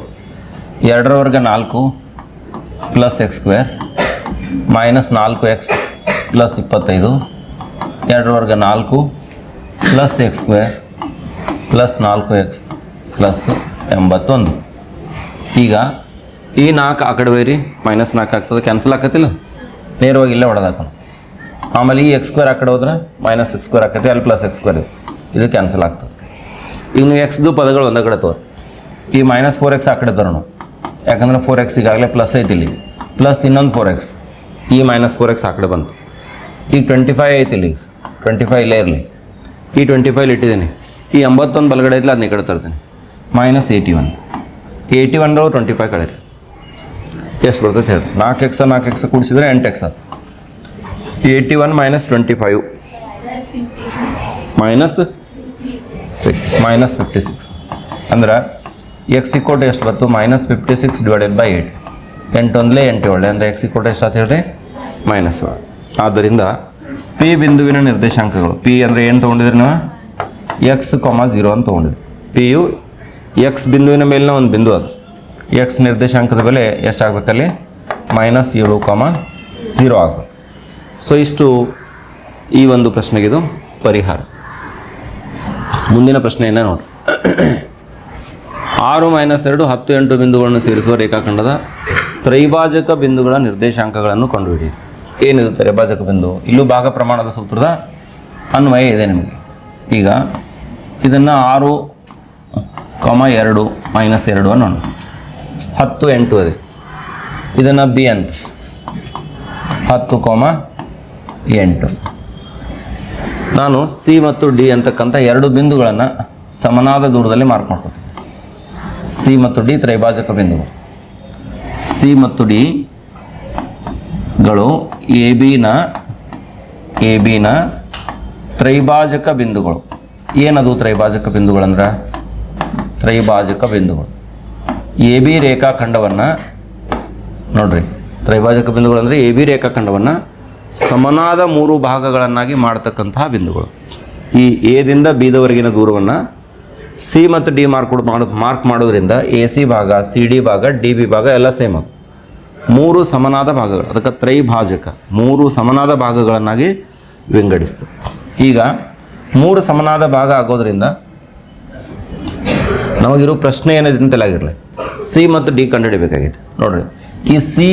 Speaker 1: ಎರಡರ ವರ್ಗ ನಾಲ್ಕು ಪ್ಲಸ್ ಎಕ್ಸ್ ಸ್ಕ್ವೇರ್ ಮೈನಸ್ ನಾಲ್ಕು ಎಕ್ಸ್ ಪ್ಲಸ್ ಇಪ್ಪತ್ತೈದು. ಎರಡರ ವರ್ಗ ನಾಲ್ಕು ಪ್ಲಸ್ ಎಕ್ಸ್ ಸ್ಕ್ವೇರ್ ಪ್ಲಸ್ ನಾಲ್ಕು ಎಕ್ಸ್ ಪ್ಲಸ್ ಎಂಬತ್ತೊಂದು. ಈಗ ಈ ನಾಲ್ಕು ಆ ಕಡೆ ಬೈರಿ ಮೈನಸ್ ನಾಲ್ಕು ಆಗ್ತದೆ ಕ್ಯಾನ್ಸಲ್ ಆಕತಿಲ್ಲ ನೇರವಾಗಿ ಇಲ್ಲೇ ಹೊಡೆದಾಕೋಣ. ಆಮೇಲೆ ಈ ಎಕ್ಸ್ ಸ್ಕ್ವೇರ್ ಆ ಕಡೆ ಹೋದ್ರೆ ಮೈನಸ್ ಎಕ್ಸ್ ಸ್ಕ್ವೇರ್ ಆಕೈತಿ ಅಲ್ಲಿ ಪ್ಲಸ್ ಎಕ್ಸ್ ಸ್ಕ್ವೇರ್ ಇದು. ಕ್ಯಾನ್ಸಲ್ ಆಗ್ತದೆ. ಈಗ ನೀವು ಎಕ್ಸ್ದು ಪದಗಳು ಒಂದೇ ಕಡೆ ತೋರಿ. ಈ ಮೈನಸ್ ಫೋರ್ ಎಕ್ಸ್ ಆ ಕಡೆ ತರೋಣ. ಯಾಕಂದ್ರೆ ಫೋರ್ ಎಕ್ಸ್ ಈಗಾಗಲೇ ಪ್ಲಸ್ ಐತಿ ಇಲ್ಲಿ. ಪ್ಲಸ್ ಇನ್ನೊಂದು ಫೋರ್ ಎಕ್ಸ್ ಈ ಮೈನಸ್ ಫೋರ್ ಎಕ್ಸ್ ಆ ಕಡೆ ಬಂತು. ಈಗ ಟ್ವೆಂಟಿ ಫೈವ್ ಐತಿ ಇಲ್ಲಿ. ಟ್ವೆಂಟಿ ಫೈವ್ ಇಲ್ಲೇ ಇರಲಿ. ಈ ಟ್ವೆಂಟಿ ಫೈವ್ ಇಟ್ಟಿದ್ದೀನಿ. ಈ ಎಂಬತ್ತೊಂದು ಬಲಗಡೆ ಐತಿಲ್ಲ ಅದನ್ನ ಈ ಕಡೆ ತರ್ತೀನಿ. Minus eighty one eighty one twenty five ಕಳೆ ಎಷ್ಟು ಬರ್ತೈತೆ ಹೇಳಿ ನಾಲ್ಕು ಎಕ್ಸ ನಾಲ್ಕು ಎಕ್ಸ ಕೂಡಿಸಿದ್ರೆ ಎಂಟು ಎಕ್ಸ್ ಅದು eighty one minus twenty five minus six minus fifty six ಅಂದ್ರೆ ಎಕ್ಸ್ ಇಕ್ಕೋಟ್ ಎಷ್ಟು ಬಂತು? Minus fifty six divided by eight ಎಂಟು ಒಂದಲೇ ಎಂಟು ಒಳ್ಳೆ ಅಂದರೆ ಎಕ್ಸ್ ಇಕ್ಕೋಟ್ ಎಷ್ಟು ಅಂತ ಹೇಳ್ರಿ? ಮೈನಸ್ ಏಳು. ಆದ್ದರಿಂದ ಪಿ ಬಿಂದುವಿನ ನಿರ್ದೇಶಾಂಕಗಳು. ಪಿ ಅಂದರೆ ಏನು ತೊಗೊಂಡಿದ್ರಿ ನೀವು? ಎಕ್ಸ್ ಕಾಮ ಝೀರೋ ಅಂತ ತೊಗೊಂಡಿದ್ರಿ. ಪಿ ಯು ಎಕ್ಸ್ ಬಿಂದುವಿನ ಮೇಲಿನ ಒಂದು ಬಿಂದು ಅದು. ಎಕ್ಸ್ ನಿರ್ದೇಶಾಂಕದ ಬೆಲೆ ಎಷ್ಟಾಗಬೇಕಲ್ಲಿ ಮೈನಸ್ ಏಳು ಕಾಮ ಝೀರೋ ಆಗಬೇಕು. ಸೊ ಇಷ್ಟು ಈ ಒಂದು ಪ್ರಶ್ನೆಗಿದು ಪರಿಹಾರ. ಮುಂದಿನ ಪ್ರಶ್ನೆಯನ್ನು ನೋಡಿ. ಆರು ಮೈನಸ್ ಎರಡು ಹತ್ತು ಎಂಟು ಬಿಂದುಗಳನ್ನು ಸೇರಿಸುವ ರೇಖಾಖಂಡದ ತ್ರೈಭಾಜಕ ಬಿಂದುಗಳ ನಿರ್ದೇಶಾಂಕಗಳನ್ನು ಕಂಡುಹಿಡಿಯಿರಿ ಏನಿದು ತ್ರೈಭಾಜಕ ಬಿಂದು? ಇಲ್ಲೂ ಭಾಗ ಪ್ರಮಾಣದ ಸೂತ್ರದ ಅನ್ವಯ ಇದೆ ನಿಮಗೆ. ಈಗ ಇದನ್ನು ಆರು ಕಮ ಎರಡು ಮೈನಸ್ ಎರಡು ಅನ್ನೋಣ. ಹತ್ತು ಎಂಟು ಅದೇ. ಇದನ್ನು ಬಿ ಅಂತ. ಹತ್ತು ಕಾಮ ಎಂಟು. ನಾನು ಸಿ ಮತ್ತು ಡಿ ಅಂತಕ್ಕಂಥ ಎರಡು ಬಿಂದುಗಳನ್ನು ಸಮನಾದ ದೂರದಲ್ಲಿ ಮಾರ್ಕ್ ಮಾಡ್ಕೊತೀನಿ ಸಿ ಮತ್ತು ಡಿ ತ್ರೈಭಾಜಕ ಬಿಂದುಗಳು. ಸಿ ಮತ್ತು ಡಿ ಗಳು ಎ ಬಿನ ಎ ಬಿನ ತ್ರೈಭಾಜಕ ಬಿಂದುಗಳು. ಏನದು ತ್ರೈಭಾಜಕ ಬಿಂದುಗಳಂದ್ರೆ ತ್ರೈಭಾಜಕ ಬಿಂದುಗಳು. ಎ ಬಿ ರೇಖಾಖಂಡವನ್ನು ನೋಡ್ರಿ. ತ್ರೈಭಾಜಕ ಬಿಂದುಗಳಂದರೆ ಎ ಬಿ ರೇಖಾಖಂಡವನ್ನು ಸಮನಾದ ಮೂರು ಭಾಗಗಳನ್ನಾಗಿ ಮಾಡ್ತಕ್ಕಂತಹ ಬಿಂದುಗಳು. ಈ ಎದಿಂದ ಬಿದವರೆಗಿನ ದೂರವನ್ನು ಸಿ ಮತ್ತು ಡಿ ಮಾರ್ಕ್ ಮಾಡು, ಮಾರ್ಕ್ ಮಾಡೋದ್ರಿಂದ ಎ ಸಿ ಭಾಗ, ಸಿ ಡಿ ಭಾಗ, ಡಿ ಬಿ ಭಾಗ ಎಲ್ಲ ಸೇಮ್ ಆಗುತ್ತೆ ಮೂರು ಸಮನಾದ ಭಾಗಗಳು, ಅದಕ್ಕೆ ತ್ರೈಭಾಜಕ, ಮೂರು ಸಮನಾದ ಭಾಗಗಳನ್ನಾಗಿ ವಿಂಗಡಿಸ್ತು. ಈಗ ಮೂರು ಸಮನಾದ ಭಾಗ ಆಗೋದ್ರಿಂದ ನಮಗಿರೋ ಪ್ರಶ್ನೆ ಏನಿದೆ ಅಂತಲಾಗಿರಲಿ ಸಿ ಮತ್ತು ಡಿ ಕಂಡುಹಿಡಿಬೇಕಾಗಿದೆ. ನೋಡ್ರಿ, ಈ ಸಿ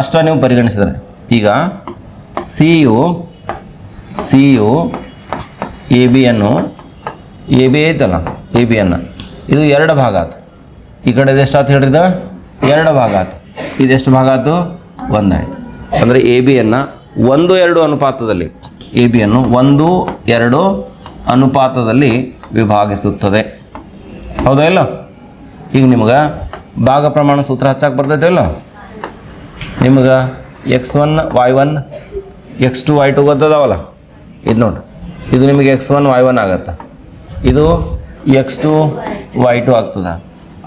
Speaker 1: ಅಷ್ಟ ನೀವು ಪರಿಗಣಿಸಿದರೆ, ಈಗ C U C U A B ಅನ್ನು ಎ ಬಿ ಐತಲ್ಲ ಎ ಬಿ ಅನ್ನು ಇದು ಎರಡು ಭಾಗ ಆತು. ಈ ಕಡೆ ಆತು ಹೇಳ್ರಿದ ಎರಡು ಭಾಗ ಇದು ಇದೆಷ್ಟು ಭಾಗ ಆತು? ಒಂದಾಯ್ತು ಅಂದರೆ ಎ ಬಿಯನ್ನು ಒಂದು, ಎರಡು ಅನುಪಾತದಲ್ಲಿ ಎ ಬಿಯನ್ನು ಒಂದು, ಎರಡು ಅನುಪಾತದಲ್ಲಿ ವಿಭಾಗಿಸುತ್ತದೆ. ಹೌದಾ ಇಲ್ಲ? ಈಗ ನಿಮ್ಗೆ ಭಾಗ ಪ್ರಮಾಣ ಸೂತ್ರ ಹಚ್ಚಕ್ಕೆ ಬರ್ತೈತೆ ಇಲ್ಲ ನಿಮ್ಗೆ X one Y one X two Y two ಗೊತ್ತದಾವಲ್ಲ? ಇದು ನೋಡಿ. ಇದು ನಿಮಗೆ ಎಕ್ಸ್ ಒನ್ ವೈ ಒನ್ ಆಗತ್ತೆ? ಇದು ಎಕ್ಸ್ ಟು ವೈ ಟು ಆಗ್ತದ.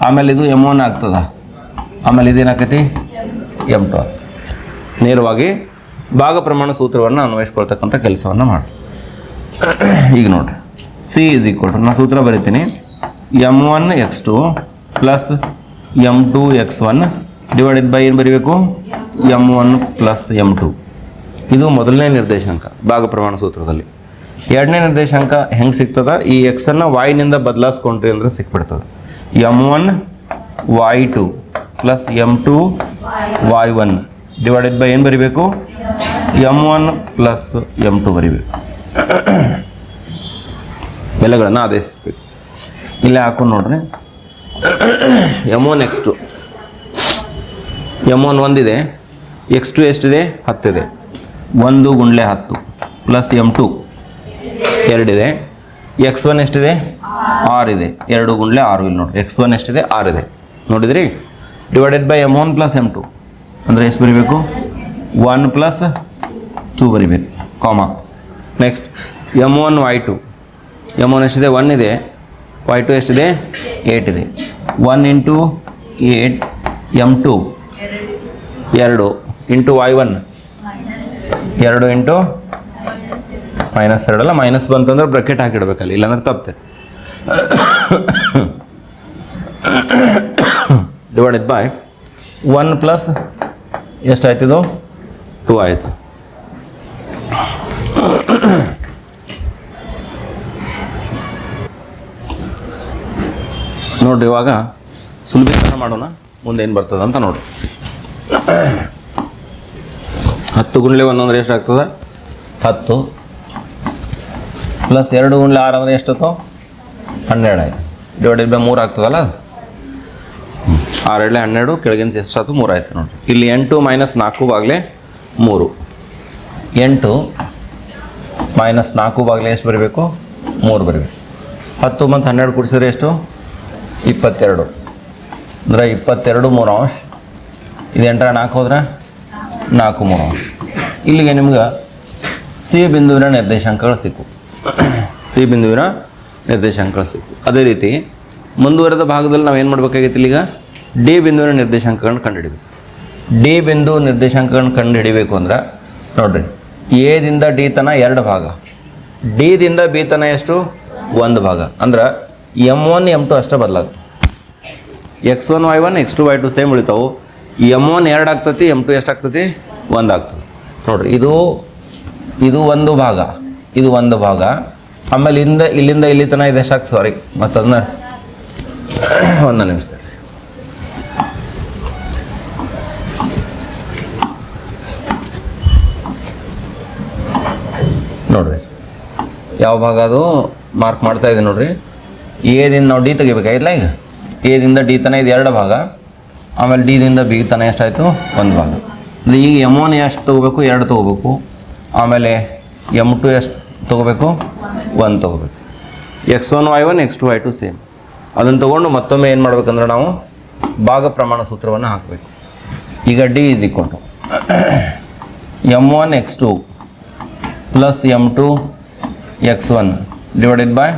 Speaker 1: ಆಮೇಲೆ ಇದು ಎಂ ಒನ್ ಆಗ್ತದ. ಆಮೇಲೆ ಇದೇನಾಕೈತಿ ಎಂ ಟು ಆಗ್ತದೆ. ನೇರವಾಗಿ ಭಾಗ ಪ್ರಮಾಣ ಸೂತ್ರವನ್ನು ಅನ್ವಯಿಸ್ಕೊಳ್ತಕ್ಕಂಥ ಕೆಲಸವನ್ನು ಮಾಡಿ. ಈಗ ನೋಡ್ರಿ. ಸಿ ಇಸ್ ಈಕ್ವಲ್ ಟು ನಾನು ಸೂತ್ರ ಬರಿತೀನಿ. M one X two plus M two X one divided by ಏನು ಬರೀಬೇಕು? M one plus M two ಇದು ಮೊದಲನೇ ನಿರ್ದೇಶಾಂಕ ಭಾಗ ಪ್ರಮಾಣ ಸೂತ್ರದಲ್ಲಿ. ಎರಡನೇ ನಿರ್ದೇಶಾಂಕ ಹೆಂಗೆ ಸಿಗ್ತದ? ಈ ಎಕ್ಸನ್ನು ವಾಯ್ನಿಂದ ಬದಲಾಯಿಸ್ಕೊಂಡ್ರಿ ಅಂದರೆ ಸಿಕ್ಬಿಡ್ತದೆ. M one Y two plus M two Y one divided by ಏನು ಬರಿಬೇಕು? M one plus M two ಬರಿಬೇಕು. ಬೆಲೆಗಳನ್ನು ಆದೇಶಿಸ್ಬೇಕು. ಇಲ್ಲೇ ಹಾಕೊಂಡು ನೋಡ್ರಿ. M one X two M one ಒಂದಿದೆ. ಎಕ್ಸ್ ಟು ಎಷ್ಟಿದೆ? ಹತ್ತಿದೆ. ಒಂದು ಗುಂಡ್ಲೆ ಹತ್ತು ಪ್ಲಸ್ ಎಂ ಟು. ಎರಡಿದೆ. ಎಕ್ಸ್ ಒನ್ ಎಷ್ಟಿದೆ? ಆರಿದೆ. ಎರಡು ಗುಂಡ್ಲೆ ಆರು ಇಲ್ಲಿ ನೋಡಿ ಎಕ್ಸ್ ಒನ್ ಎಷ್ಟಿದೆ? ಆರಿದೆ. ನೋಡಿದ್ರಿ? Divided by M one plus M two. ಅಂದರೆ ಎಷ್ಟು ಬರೀಬೇಕು? ಒನ್ ಪ್ಲಸ್ ಟೂ ಬರಿಬೇಕು, comma. Next, M one Y two. M one ಎಷ್ಟಿದೆ? ಒನ್ ಇದೆ. ವೈ ಟು ಎಷ್ಟಿದೆ? ಏಟ್ ಇದೆ. One into eight M two. ಎರಡು. Into Y one. ಎರಡು ಇಂಟು ಮೈನಸ್ ಎರಡಲ್ಲ ಮೈನಸ್ ಬಂತಂದ್ರೆ ಬ್ರಕೆಟ್ ಹಾಕಿಡ್ಬೇಕಲ್ಲ ಇಲ್ಲಾಂದ್ರೆ ತಪ್ಪೆ ಡಿವೈಡೆಡ್ ಬೈ ಒನ್ ಪ್ಲಸ್ ಎಷ್ಟಾಯ್ತಿದು ಟೂ ಆಯಿತು. ನೋಡ್ರಿ ಇವಾಗ ಸುಲಭೀಕರಣ ಮಾಡೋಣ, ಮುಂದೆ ಏನು ಬರ್ತದೆ ಅಂತ ನೋಡ್ರಿ. ಹತ್ತು ಗುಂಡ್ಲೆ ಒಂದೊಂದ್ರೆ ಎಷ್ಟಾಗ್ತದೆ ಹತ್ತು. ಪ್ಲಸ್ ಎರಡು ಗುಂಡ್ಲೆ ಆರು ಅಂದರೆ ಎಷ್ಟು ಹನ್ನೆರಡು. ಆಯ್ತು ಡಿವೈಡೆಡ್ ಬೈ ಮೂರು ಆಗ್ತದಲ್ಲ ಅದು? ಆರು ಎರಡಲೆ ಹನ್ನೆರಡು ಕೆಳಗಿನ ಎಷ್ಟಾಯ್ತು? ಮೂರು ಆಯ್ತು ನೋಡಿ ಇಲ್ಲಿ ಎಂಟು ಮೈನಸ್ ನಾಲ್ಕು ಬಾಗ್ಲೆ ಮೂರು. ಎಂಟು ಮೈನಸ್ ನಾಲ್ಕು ಬಾಗ್ಲೆ ಎಷ್ಟು ಬರಬೇಕು? ಮೂರು ಬರಬೇಕು. ಹತ್ತು ಮತ್ತು ಹನ್ನೆರಡು ಕೂಡಿಸಿದ್ರೆ ಎಷ್ಟು? ಇಪ್ಪತ್ತೆರಡು. ಅಂದರೆ ಇಪ್ಪತ್ತೆರಡು ಮೂರು ಅಂಶ. ಇದು ಎಂಟರ ನಾಲ್ಕು ಹೋದ್ರೆ ನಾಲ್ಕು ಮೂರು ಅಂಶ. ಇಲ್ಲಿಗೆ ನಿಮ್ಗೆ ಸಿ ಬಿಂದುವಿನ ನಿರ್ದೇಶಾಂಕಗಳು ಸಿಕ್ಕು ಸಿ ಬಿಂದುವಿನ ನಿರ್ದೇಶಾಂಕಗಳು ಸಿಕ್ಕು ಅದೇ ರೀತಿ ಮುಂದುವರೆದ ಭಾಗದಲ್ಲಿ ನಾವು ಏನು ಮಾಡಬೇಕಾಗಿತ್ತು ಇಲ್ಲಿಗ? ಡಿ ಬಿಂದುವಿನ ನಿರ್ದೇಶಾಂಕಗಳನ್ನು ಕಂಡುಹಿಡಿಬೇಕು. ಡಿ ಬಿಂದು ನಿರ್ದೇಶಾಂಕಗಳನ್ನ ಕಂಡುಹಿಡಿಬೇಕು ಅಂದ್ರೆ ನೋಡ್ರಿ ಎದಿಂದ ಡಿ ತನ ಎರಡು ಭಾಗ, ಡಿ ದಿಂದ ಬಿ ತನ ಎಷ್ಟು? ಒಂದು ಭಾಗ. ಅಂದ್ರೆ ಎಂ ಒನ್, ಎಂ ಟು ಅಷ್ಟೇ ಬದಲಾಗ X one, Y one, X two, Y two same ಉಳಿತಾವು. M one ಎರಡು ಆಗ್ತತಿ, ಎಂ ಟು ಎಷ್ಟು ಆಗ್ತೈತಿ? ಒಂದು ಆಗ್ತದೆ ನೋಡ್ರಿ. ಇದು ಇದು ಒಂದು ಭಾಗ, ಇದು ಒಂದು ಭಾಗ. ಆಮೇಲೆ ಇಂದ ಇಲ್ಲಿಂದ ಇಲ್ಲಿ ತನಕ ಇದೆ ಸಾಕು ಸಾರಿ ಮತ್ತು ಅದನ್ನ ಒಂದು ನಿಮಿಷ ನೋಡ್ರಿ. ಯಾವ ಭಾಗ ಅದು? ಮಾರ್ಕ್ ಮಾಡ್ತಾ ಇದೆ ನೋಡ್ರಿ. ಎದಿಂದ ನಾವು ಡಿ ತೆಗಿಬೇಕಾಗಿಲ್ಲ ಈಗ? ಎದಿಂದ ಡಿ ತನ ಇದು ಎರಡು ಭಾಗ. ಆಮೇಲೆ ಡಿದಿಂದ ಬಿ ತನ ಎಷ್ಟಾಯಿತು? ಒಂದು ಭಾಗ. ಅಂದ್ರೆ ಈಗ ಎಂ ಒನ್ ಎಷ್ಟು ತೊಗೋಬೇಕು? ಎರಡು ತೊಗೋಬೇಕು. ಆಮೇಲೆ ಎಂ ಟು ಎಷ್ಟು ತೊಗೋಬೇಕು? ಒನ್ ತೊಗೋಬೇಕು. X one, Y one, X two, Y two same. ಅದನ್ನು ತೊಗೊಂಡು ಮತ್ತೊಮ್ಮೆ ಏನು ಮಾಡ್ಬೇಕಂದ್ರೆ ನಾವು ಭಾಗ ಪ್ರಮಾಣ ಸೂತ್ರವನ್ನು ಹಾಕಬೇಕು. ಈಗ D is equal to M one, X two plus M two, X one divided by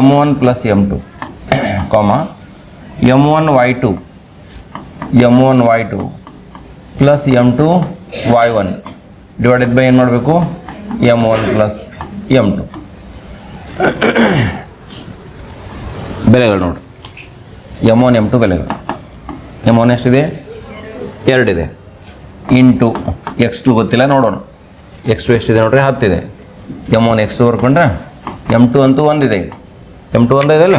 Speaker 1: M one plus M two, comma M one, Y two, M one, Y two plus M two Y one divided by ಏನು ಮಾಡಬೇಕು? M one plus M two ಬೆಲೆಗಳು ನೋಡಿ. ಎಂ ಒನ್ ಎಂ ಟು ಬೆಲೆಗಳು. ಎಂ ಒನ್ ಎಷ್ಟಿದೆ? ಎರಡಿದೆ. ಇಂಟು ಎಕ್ಸ್ ಟು ಗೊತ್ತಿಲ್ಲ, ನೋಡೋಣ. ಎಕ್ಸ್ ಟು ಎಷ್ಟಿದೆ ನೋಡ್ರಿ? ಹತ್ತಿದೆ. ಎಂ ಒನ್ ಎಕ್ಸ್ ಟು ಬರ್ಕೊಂಡ್ರೆ ಎಂ ಟು ಅಂತೂ ಒಂದಿದೆ ಎಂ ಟು ಒಂದಿದೆ ಅಲ್ಲ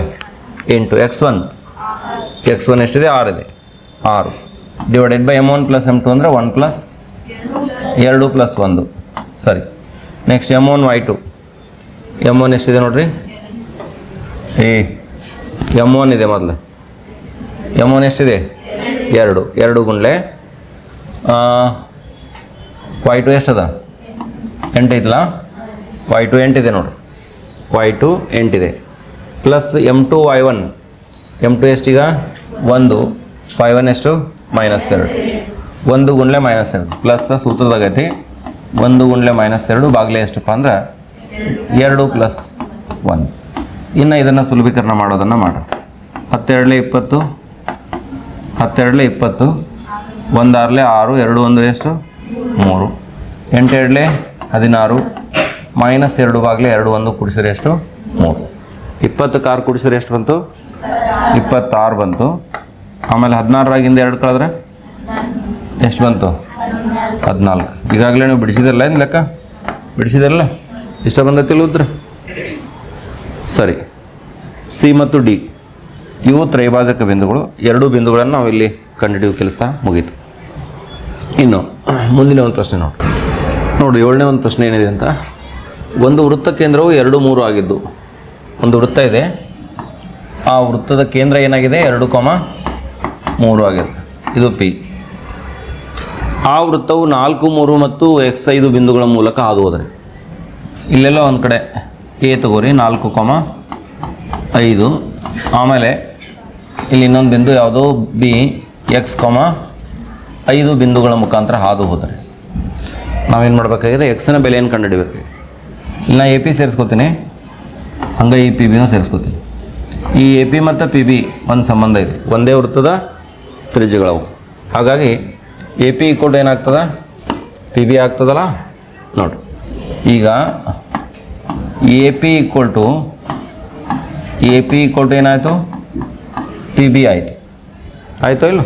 Speaker 1: into X one X one ಎಷ್ಟಿದೆ? ಆರಿದೆ. ಆರು. Divided by M one plus M two ಅಂದರೆ ಒನ್ ಪ್ಲಸ್ ಎರಡು ಪ್ಲಸ್ ಒಂದು. ಸರಿ. Next M one Y two M one ಎಷ್ಟಿದೆ ನೋಡಿರಿ? ಏ ಎಂ ಒನ್ ಇದೆ ಮೊದಲು. ಎಂ ಒನ್ ಎಷ್ಟಿದೆ? ಎರಡು. ಎರಡು ಗುಂಡ್ಲೆ ವೈ ಟು ಎಷ್ಟದ? ಎಂಟೈತಲ್ಲ ವೈ ಟು ಎಂಟಿದೆ ನೋಡ್ರಿ. Y two ಎಂಟಿದೆ. Plus M two Y one M two ಎಷ್ಟೀಗ? ಒಂದು. ವೈ ಒನ್ ಎಷ್ಟು? ಮೈನಸ್ ಎರಡು. ಒಂದು ಗುಂಡ್ಲೆ ಮೈನಸ್ ಎರಡು. ಪ್ಲಸ್ ಸೂತ್ರದಾಗೈತಿ ಒಂದು ಗುಂಡ್ಲೆ ಮೈನಸ್ ಎರಡು ಬಾಗಿಲೆ ಎಷ್ಟಪ್ಪ ಅಂದ್ರೆ ಎರಡು ಪ್ಲಸ್ ಒಂದು. ಇನ್ನು ಇದನ್ನು ಸುಲಭೀಕರಣ ಮಾಡೋದನ್ನು ಮಾಡೋಣ ಹತ್ತೆರಡಲೆ ಇಪ್ಪತ್ತು ಹತ್ತೆರಡಲೆ ಇಪ್ಪತ್ತು, ಒಂದಾರಲೆ ಆರು, ಎರಡು ಒಂದು ಎಷ್ಟು? ಮೂರು. ಎಂಟೆರಡಲೆ ಹದಿನಾರು ಮೈನಸ್ ಎರಡು ಬಾಗಿಲೆ ಎರಡು ಒಂದು ಕುಡಿಸಿದ್ರೆ ಎಷ್ಟು? ಮೂರು. ಇಪ್ಪತ್ತು ಕಾರು ಕುಡಿಸಿದ್ರೆ ಎಷ್ಟು ಬಂತು? ಇಪ್ಪತ್ತಾರು ಬಂತು. ಆಮೇಲೆ ಹದಿನಾರರಾಗಿಂದ ಎರಡು ಕಳೆದ್ರೆ? ಎಷ್ಟು ಬಂತು? ಹದಿನಾಲ್ಕು. ಈಗಾಗಲೇ ನೀವು ಬಿಡಿಸಿದಿರಲ್ಲ ಏನು ಲೆಕ್ಕ? ಬಿಡಿಸಿದಿರಲ್ಲ? ಇಷ್ಟ ಬಂದೈತಿಲ್ಲ ಉತ್ತರ ಸರಿ. ಸಿ ಮತ್ತು ಡಿ. ಇವು ತ್ರೈಭಾಜಕ ಬಿಂದುಗಳು. ಎರಡು ಬಿಂದುಗಳನ್ನು ನಾವು ಇಲ್ಲಿ ಕಂಡುಹಿಡಿಯುವ ಕೆಲಸ ಮುಗೀತು. ಇನ್ನು ಮುಂದಿನ ಒಂದು ಪ್ರಶ್ನೆ ನೋಡಿ. ನೋಡಿ, ಏಳನೇ ಒಂದು ಪ್ರಶ್ನೆ ಏನಿದೆ ಅಂತ. ಒಂದು ವೃತ್ತ ಕೇಂದ್ರವು ಎರಡು ಮೂರು ಆಗಿದ್ದು. ಒಂದು ವೃತ್ತ ಇದೆ. ಆ ವೃತ್ತದ ಕೇಂದ್ರ ಏನಾಗಿದೆ? ಎರಡು ಕಾಮ ಮೂರು ಆಗಿರುತ್ತೆ ಇದು ಪಿ. ಆ ವೃತ್ತವು ನಾಲ್ಕು, ಮೂರು ಮತ್ತು ಎಕ್ಸ್ ಐದು ಬಿಂದುಗಳ ಮೂಲಕ ಹಾದು ಹೋದರೆ ಇಲ್ಲೆಲ್ಲ ಒಂದು ಕಡೆ ಎ ತಗೋರಿ, ನಾಲ್ಕು ಕಾಮ ಐದು. ಆಮೇಲೆ ಇಲ್ಲಿ ಇನ್ನೊಂದು ಬಿಂದು ಯಾವುದು ಬಿ, ಎಕ್ಸ್ ಕಾಮ ಐದು ಬಿಂದುಗಳ ಮುಖಾಂತರ ಹಾದು ಹೋದರೆ ನಾವೇನು ಮಾಡಬೇಕಾಗಿದೆ? ಎಕ್ಸ್ನ ಬೆಲೆಯನ್ನು ಕಂಡುಹಿಡಿಬೇಕು. ಇಲ್ಲ ಎ ಪಿ ಸೇರಿಸ್ಕೋತೀನಿ. ಹಂಗೆ ಈ ಪಿ ಬಿನೂ ಸೇರಿಸ್ಕೋತೀನಿ. ಈ ಎ ಪಿ ಮತ್ತು ಪಿ ಬಿ ಒಂದು ಸಂಬಂಧ ಇದೆ. ಒಂದೇ ವೃತ್ತದ ತ್ರಿಜ್ಯಗಳವು ಹಾಗಾಗಿ ಎ ಪಿ ಈಕ್ವಲ್ ಏನಾಗ್ತದ? ಪಿ ಬಿ ಆಗ್ತದಲ್ಲ? ನೋಡಿ. ಈಗ A P equal to A P equal to ಏನಾಯಿತು? ಪಿ ಬಿ ಆಯಿತು. ಆಯಿತು ಇಲ್ಲ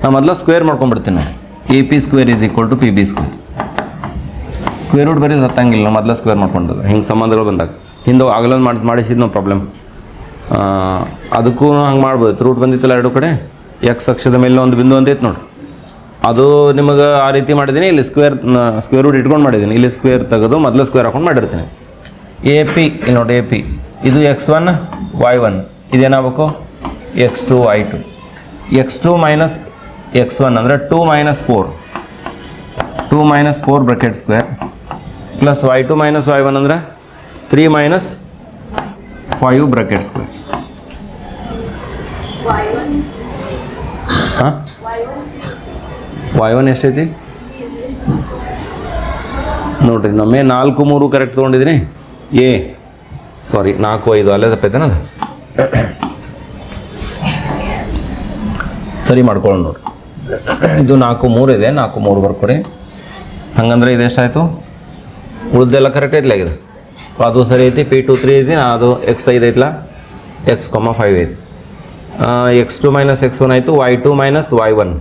Speaker 1: ನಾನು ಮೊದಲ ಸ್ಕ್ವೇರ್ ಮಾಡ್ಕೊಂಡ್ಬಿಡ್ತೀನಿ ನಾನು A P square is equal to P B square square root ಬರೀ ಹತ್ತಂಗಿಲ್ಲ ನಾವು ಮೊದಲ ಸ್ಕ್ವೇರ್ ಮಾಡ್ಕೊಂಡು ಹಿಂಗೆ ಸಂಬಂಧಗಳು ಬಂದಾಗ. ಹಿಂದೆ ಆಗಲೊಂದು ಮಾಡಿ ಮಾಡಿಸಿದ್ನೋ ಪ್ರಾಬ್ಲಮ್ ಅದಕ್ಕೂ ಹಂಗೆ ಮಾಡ್ಬೋದು. ರೂಟ್ ಬಂದಿತ್ತಲ್ಲ ಎರಡು ಕಡೆ? ಎಕ್ಸ್ ಅಕ್ಷದ ಮೇಲೆ ಒಂದು ಬಿಂದು ಅಂತೈತೆ ನೋಡಿ. ಅದು ನಿಮಗೆ ಆ ರೀತಿ ಮಾಡಿದ್ದೀನಿ ಇಲ್ಲಿ ಸ್ಕ್ವೇರ್ ಸ್ಕ್ವೇರ್ ರೂಟ್ ಇಟ್ಕೊಂಡು ಮಾಡಿದ್ದೀನಿ ಇಲ್ಲಿ ಸ್ಕ್ವೇರ್ ತೆಗೆದು ಮೊದಲು ಸ್ಕ್ವೇರ್ ಹಾಕೊಂಡು ಮಾಡಿರ್ತೀನಿ. ಎ ಪಿ ಇಲ್ಲಿ ನೋಡಿ ಎ ಪಿ ಇದು X one Y one ಇದೇನಾಗಬೇಕು? X two Y two X two minus X one ಅಂದರೆ two minus four two minus four bracket square plus Y two minus Y one ಅಂದರೆ three minus five bracket square ಹಾಂ? ವೈ ಒನ್ ಎಷ್ಟೈತಿ? ನೋಡ್ರಿ ನಮ್ಮೇ ನಾಲ್ಕು ಮೂರು ಕರೆಕ್ಟ್ ತೊಗೊಂಡಿದ್ದೀನಿ ಎ ಸಾರಿ ನಾಲ್ಕು ಐದು, ಅಲ್ಲೇ ತಪ್ಪೈತೆ ಅದು? ಸರಿ ಮಾಡ್ಕೊಳ್ಳೋಣ ನೋಡ್ರಿ. ಇದು ನಾಲ್ಕು ಮೂರು ಇದೆ, ನಾಲ್ಕು ಮೂರು ಬರ್ಕೊರಿ ಹಂಗಂದ್ರೆ ಇದೆಷ್ಟಾಯಿತು ಉಳ್ದೆಲ್ಲ ಕರೆಕ್ಟ್ ಐತಿಲ್ಲ ಇದು? ಅದು ಸರಿ ಐತಿ ಪಿ ಟು ತ್ರೀ ಐತಿ, ಅದು ಎಕ್ಸ್ ಐದು ಐತ್ಲ? ಎಕ್ಸ್ ಕೊಮ್ಮ ಫೈವ್ ಐತಿ. X two minus X one ಆಯಿತು Y two minus Y one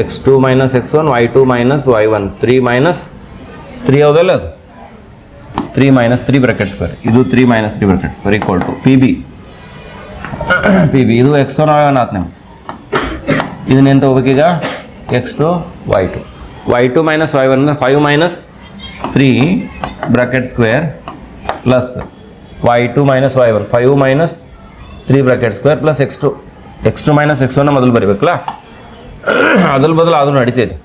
Speaker 1: X two minus X one Y two minus Y one three minus three ಯಾವುದಲ್ಲ ಅದು three minus three bracket square ಇದು three minus three bracket square equal to P B P B ಇದು ಎಕ್ಸ್ ಒನ್ ವೈ ಒನ್ ಆತ್ ನಿಮ್ಗೆ ಇದನ್ನೇನು ತೊಗೋಬೇಕೀಗ X two Y two Y two minus Y one ಅಂದರೆ five minus three bracket square plus Y two minus Y one five minus three bracket square plus X two X two minus X ಒನ್ನ ಮೊದಲು ಬರೀಬೇಕಲ್ಲ? ಅದ್ರ ಬದಲು ಅದು ನಡೀತೈತಿ.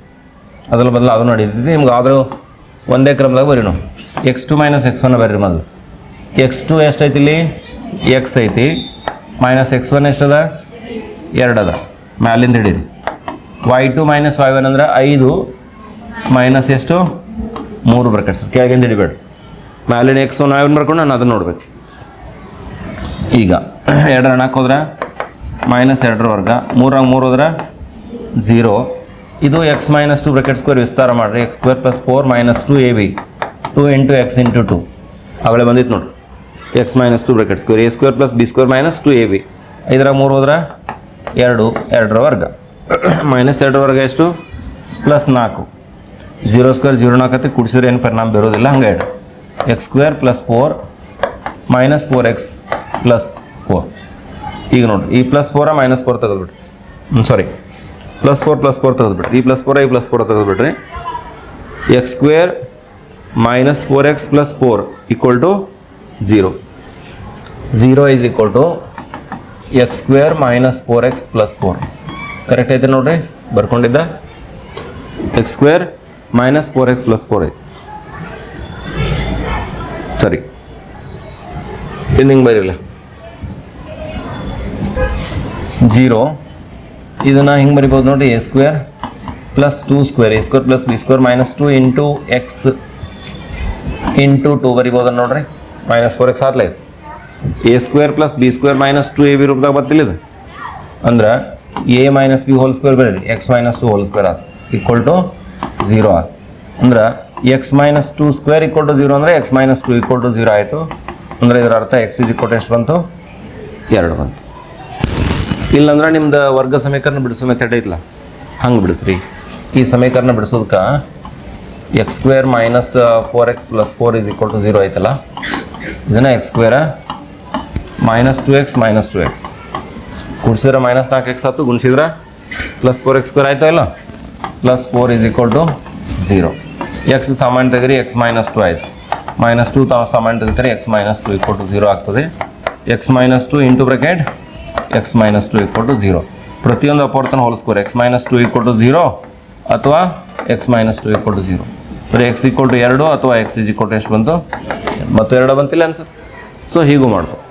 Speaker 1: ಅದ್ರ ಬದಲು ಅದು ನಡೀತೈತಿ. ನಿಮ್ಗೆ ಆದರೂ ಒಂದೇ ಕ್ರಮದಾಗ ಬರೀ ನಾವು ಎಕ್ಸ್ ಟು ಮೈನಸ್ ಎಕ್ಸ್ ಒನ್ನ ಬರ್ರಿ ಮೊದಲು. ಎಕ್ಸ್ ಟು ಎಷ್ಟೈತಿ ಇಲ್ಲಿ? ಎಕ್ಸ್ ಐತಿ. ಮೈನಸ್ ಎಕ್ಸ್ ಒನ್ ಎಷ್ಟದ? ಎರಡು ಅದ. ಮ್ಯಾಲಿಂದ ಹಿಡೀರಿ. Y two minus Y one ಅಂದ್ರೆ ಐದು. ಮೈನಸ್ ಎಷ್ಟು? ಮೂರು ಬ್ರಾಕೆಟ್ಸ್ ಕೆಳಗಿಂದ ಹಿಡಿಬೇಡ ಮ್ಯಾಲಿನ ಎಕ್ಸ್ ಒನ್ ವೈ ಒನ್ ಬರ್ಕೊಂಡು ನಾನು ಅದನ್ನು ನೋಡ್ಬೇಕು. ಈಗ ಎರಡರ ನಾಲ್ಕು ಹೋದ್ರೆ ಮೈನಸ್ ಎರಡರ ವರ್ಗ. ಮೂರಾಗ ಮೂರು ಹೋದ್ರೆ ಝೀರೋ ಇದು X minus two bracket square ವಿಸ್ತಾರ ಮಾಡಿರಿ. X square plus four minus two A B two into X into two ಆಗಲೇ ಬಂದಿತ್ತು ನೋಡಿ X minus two bracket square A square plus B square minus two A B ಐದರ ಮೂರು ಹೋದ್ರೆ ಎರಡು, ಎರಡರ ವರ್ಗ. ಮೈನಸ್ ಎರಡರ ವರ್ಗ ಎಷ್ಟು? ಪ್ಲಸ್ ನಾಲ್ಕು. ಝೀರೋ ಸ್ಕ್ವೇರ್ ಝೀರೋ ನಾಲ್ಕತ್ತೆ ಕುಡಿಸಿದ್ರೆ ಏನು ಪರಿಣಾಮ ಬರೋದಿಲ್ಲ. ಹಂಗೆ ಎರಡು X square plus four minus four X plus four ಈಗ ನೋಡಿರಿ, ಈ ಪ್ಲಸ್ ಫೋರ ಮೈನಸ್ ಫೋರ್ ತೆಗೆದ್ಬಿಟ್ರಿ ಹ್ಞೂ sorry plus four plus four ತೆಗೆದ್ಬಿಟ್ರಿ ಈ ಪ್ಲಸ್ ಫೋರ ಈ plus four ತೆಗೆದ್ಬಿಟ್ರಿ X square minus four X plus four equal to zero zero is equal to X square minus four X plus four correct ಐತೆ ನೋಡ್ರಿ? ಬರ್ಕೊಂಡಿದ್ದ? X square minus four X plus four ಐತೆ. ಸರಿ. ಇನ್ನು ಹಿಂಗೆ ಬರೀಲ್ಲ ಜೀರೋ. ಇದನ್ನು ಹಿಂಗೆ ಬರಿಬೋದು ನೋಡಿ A square plus two square, A square plus B square minus two into X into two ಬರಿಬೋದು ನೋಡ್ರಿ, minus four X Atma. A square plus B square minus two A B ರೂಪದಾಗ ಬರ್ತಿಲ್ಲ ಇದು? ಅಂದ್ರೆ A minus B whole square ಬರೀರಿ, X minus two whole square ಆತ್, ಈಕ್ವಲ್ ಟು ಝೀರೋ ಆತ್. ಅಂದ್ರೆ X minus two square equal to zero ಅಂದರೆ X minus two equal to zero ಆಯಿತು. ಅಂದರೆ ಇದರ ಅರ್ಥ ಎಕ್ಸ್ ಇಸ್ ಈಕ್ವಲ್ ಎಷ್ಟು ಬಂತು? ಎರಡು ಬಂತು. ಇಲ್ಲಂದ್ರೆ ನಿಮ್ದು ವರ್ಗ ಸಮೀಕರಣ ಬಿಡಿಸೋ ಮೆಥಡ್ ಐತ್ಲ ಹಂಗೆ ಬಿಡಿಸ್ರಿ. ಈ ಸಮೀಕರಣ ಬಿಡಿಸೋದಕ್ಕೆ X square minus four X plus four is equal to zero ಐತಲ್ಲ? ಇದನ್ನ X square minus two X minus two X ಗುಣಿಸಿದ್ರೆ minus ನಾಲ್ಕು ಎಕ್ಸ್ ಆಯ್ತು, ಗುಣಿಸಿದ್ರೆ ಪ್ಲಸ್ ಫೋರ್ ಎಕ್ಸ್ ಸ್ಕ್ವೇರ್ ಆಯ್ತಾ ಇಲ್ಲ? Plus four is equal to zero X ಸಾಮಾನ್ಯ ತೆಗೀರಿ ಎಕ್ಸ್ ಮೈನಸ್ ಟು ಆಯ್ತು. ಮೈನಸ್ ಟು ತಾವು ಸಾಮಾನ್ಯ ತೆಗಿತಾರೆ X minus two equal to zero ಆಗ್ತದೆ. X minus two into bracket X minus two equal to zero ಪ್ರತಿಯೊಂದು ಅಪವರ್ತನ ಹೋಲಿಸ್ಕೋರಿ X minus two equal to zero ಅಥವಾ X minus two equal to zero ಬರೀ ಎಕ್ಸ್ ಈಕ್ವಲ್ ಟು ಎರಡು ಅಥವಾ ಎಕ್ಸ್ ಈಕ್ವಲ್ ಟು ಎಷ್ಟು ಬಂತು? ಮತ್ತು ಎರಡು ಬಂತಿಲ್ಲ ಅನ್ಸರ್ ಸೊ ಹೀಗೂ ಮಾಡ್ಬೋದು.